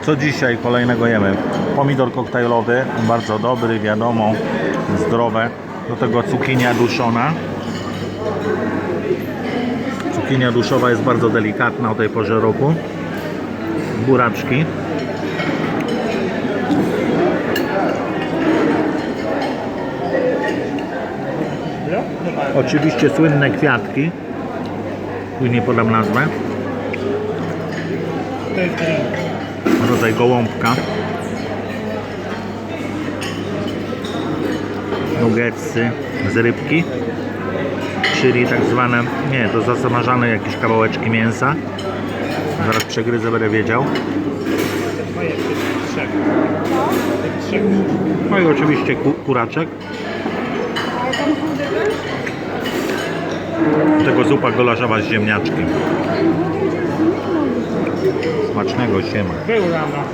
Co dzisiaj kolejnego jemy? Pomidor koktajlowy, bardzo dobry, wiadomo, zdrowe. Do tego cukinia duszona. Cukinia duszowa jest bardzo delikatna o tej porze roku. Buraczki. Oczywiście słynne kwiatki. Później podam nazwę. To jest. Rodzaj gołąbka. Nuggetsy z rybki, czyli tak zwane, nie, to zasmażane jakieś kawałeczki mięsa. Zaraz przegryzę, będę wiedział. No i oczywiście ku, kuraczek. Do tego zupa golaszowa z ziemniaczkiem. Smacznego siema. Był rano.